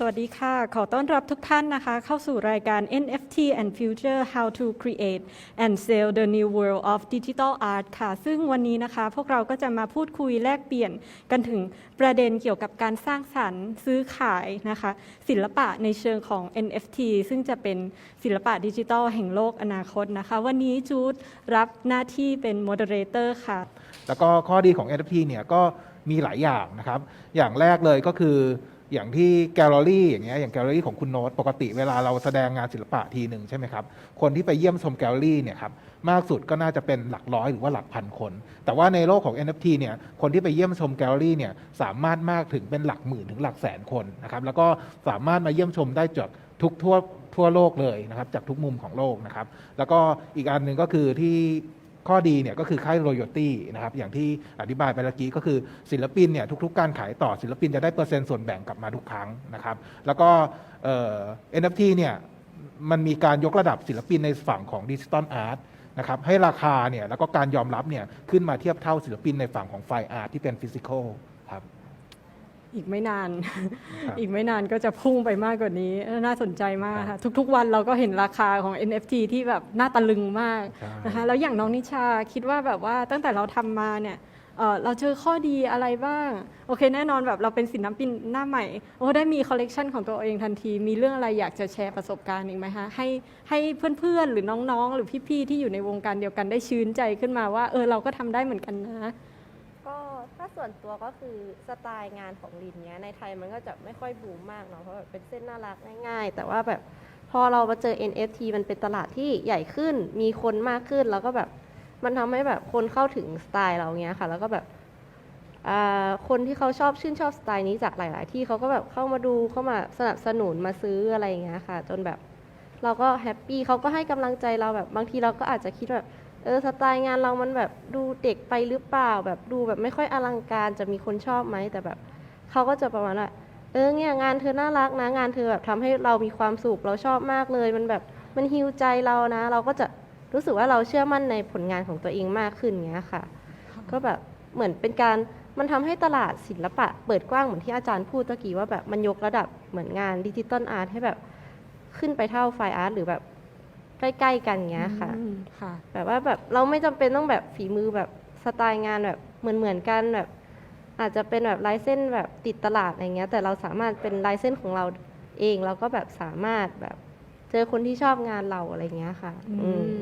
สวัสดีค่ะ ขอต้อนรับทุกท่านนะคะ เข้าสู่รายการ NFT and Future How to Create and Sell the New World of Digital Art ค่ะ ซึ่งวันนี้นะคะ พวกเราก็จะมาพูดคุยแลกเปลี่ยนกันถึงประเด็นเกี่ยวกับการสร้างสรรค์ซื้อขายนะคะ ศิลปะในเชิงของ NFT ซึ่งจะเป็นศิลปะดิจิทัลแห่งโลกอนาคตนะคะ วันนี้จูดรับหน้าที่เป็น Moderator ค่ะ แล้วก็ข้อดีของ NFT เนี่ยก็มีหลายอย่างนะครับ อย่างแรกเลยก็คือ อย่างที่แกลเลอรี่อย่างเงี้ยอย่างแกลเลอรี่ของคุณโน้ตปกติเวลาเราแสดงงานศิลปะทีหนึ่งใช่ไหมครับคนที่ไปเยี่ยมชมแกลเลอรี่เนี่ยครับมากสุดก็น่าจะเป็นหลักร้อยหรือว่าหลักพันคน แต่ว่าในโลกของ NFT เนี่ยคนที่ไปเยี่ยมชมแกลเลอรี่เนี่ยสามารถมากถึงเป็นหลักหมื่นถึงหลักแสนคนนะครับแล้วก็สามารถมาเยี่ยมชมได้จากทุกทั่วทั่วโลกเลยนะครับจากทุกมุมของโลกนะครับแล้วก็อีกอันหนึ่งก็คือที่ ข้อดีเนี่ยก็คือค่ายรอยตี้นะครับอย่างที่อธิบายไปเมื่อกี้ก็คือศิลปินเนี่ยทุกๆ การขายต่อศิลปินจะได้เปอร์เซ็นต์ส่วนแบ่งกลับมาทุกครั้งนะครับ แล้วก็เอ่อ NFT เนี่ยมันมีการยกระดับศิลปินในฝั่งของดิจิตอลอาร์ตนะครับให้ราคาเนี่ยแล้วก็การยอมรับเนี่ยขึ้นมาเทียบเท่าศิลปินในฝั่งของไฟอาร์ตที่เป็นฟิสิกอลครับ อีกไม่นานครับอีกไม่นานก็จะพุ่งไปมากกว่านี้ น่าสนใจมากค่ะทุกๆ วันเราก็เห็นราคาของ NFT ที่แบบน่าตะลึงมากใช่นะคะแล้วอย่างน้องนิชาคิดว่าแบบว่าตั้งแต่เราทำมาเนี่ยเอ่อเราเจอข้อดีอะไรบ้าง โอเค แน่นอนแบบเราเป็นศิลปินหน้าใหม่ โอ้ได้มีคอลเลกชันของตัวเองทันที มีเรื่องอะไรอยากจะแชร์ประสบการณ์อีกไหมคะให้ให้เพื่อนๆ หรือน้องๆ หรือพี่ๆ ที่อยู่ในวงการเดียวกันได้ชื่นใจขึ้นมาว่า เออเราก็ทำได้เหมือนกันนะก็ถ้า ส่วนตัวก็คือสไตล์งานของลินเนี้ยในไทยมันก็จะไม่ค่อยบูมมากเนาะเพราะแบบเป็นเส้นน่ารักง่ายๆ แต่ว่าแบบพอเรามาเจอ NFT มันเป็นตลาดที่ใหญ่ขึ้น มีคนมากขึ้น แล้วก็แบบมันทำให้แบบคนเข้าถึงสไตล์เราเงี้ยค่ะ แล้วก็แบบคนที่เขาชอบชื่นชอบสไตล์นี้จากหลาย ๆ ที่เขาก็แบบเข้ามาดูเข้ามาสนับสนุนมาซื้ออะไรอย่างเงี้ยค่ะ จนแบบ เราก็แฮปปี้เขาก็ให้กำลังใจเราแบบบางทีเราก็อาจจะคิดแบบ ออสไตล์งานเรามันแบบดูเด็กไปหรือเปล่า แบบดูแบบไม่ค่อยอลังการจะมีคนชอบไหมแต่แบบเขาก็จะประมาณว่าเออเนี่ยงานเธอน่ารักนะ งานเธอแบบทำให้เรามีความสุขเราชอบมากเลย มันแบบมันฮิวใจเรานะ เราก็จะรู้สึกว่าเราเชื่อมั่นในผลงานของตัวเองมากขึ้นเงี้ยค่ะ ก็แบบเหมือนเป็นการมันทำให้ตลาดศิลปะ เปิดกว้างเหมือนที่อาจารย์พูดตะกี้ว่าแบบมันยกระดับเหมือนงานดิจิตอลอาร์ตให้แบบขึ้นไปเท่าไฟอาร์ตหรือแบบ ใกล้ ๆ กันเงี้ยค่ะ อืมค่ะ แบบว่าแบบเราไม่จำเป็นต้องแบบฝีมือแบบสไตล์งานแบบเหมือนเหมือนๆกันแบบ อาจจะเป็นแบบลายเส้นแบบติดตลาดอะไรเงี้ย แต่เราสามารถเป็นลายเส้นของเราเองเราก็แบบสามารถแบบเจอคนที่ชอบงานเราอะไรเงี้ยค่ะ อืม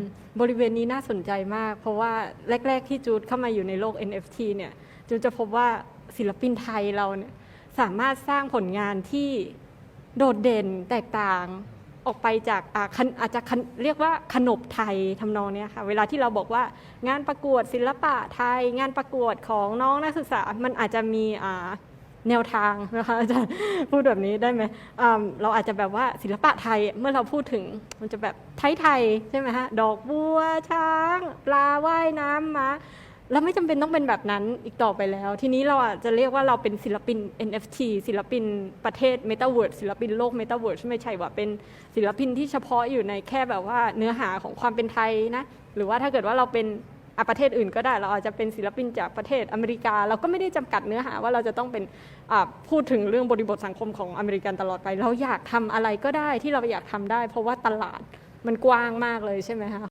บริเวณนี้น่าสนใจมาก เพราะว่าแรก ๆ ที่จูดเข้ามาอยู่ในโลก NFT เนี่ยจูดจะพบว่าศิลปินไทยเราเนี่ยสามารถสร้างผลงานที่โดดเด่นแตกต่าง ออกไปจากอาอาจจะเรียกว่าขนบไทยทำนองนี้ค่ะ เวลาที่เราบอกว่างานประกวดศิลปะไทย งานประกวดของน้องนักศึกษา มันอาจจะมีแนวทางนะคะอาจารย์พูดแบบนี้ได้ไหมเราอาจจะแบบว่าศิลปะไทยเมื่อเราพูดถึงมันจะแบบไทยๆใช่ไหมฮะดอกบัวช้าง ปลาว่ายน้ำมา แล้วไม่จำเป็นต้องเป็นแบบนั้นอีกต่อไปแล้ว ทีนี้เราอาจจะเรียกว่าเราเป็นศิลปิน NFT ศิลปินประเทศ Metaverse ศิลปินโลก Metaverse ไม่ใช่ว่าเป็นศิลปินที่เฉพาะอยู่ในแค่แบบว่าเนื้อหาของความเป็นไทยนะ หรือว่าถ้าเกิดว่าเราเป็นอะประเทศอื่นก็ได้ เราอาจจะเป็นศิลปินจากประเทศอเมริกา เราก็ไม่ได้จำกัดเนื้อหาว่าเราจะต้องเป็นอะพูดถึงเรื่องบริบทสังคมของอเมริกันตลอดไป เราอยากทำอะไรก็ได้ที่เราอยากทำได้ เพราะว่าตลาดมันกว้างมากเลยใช่ไหมคะ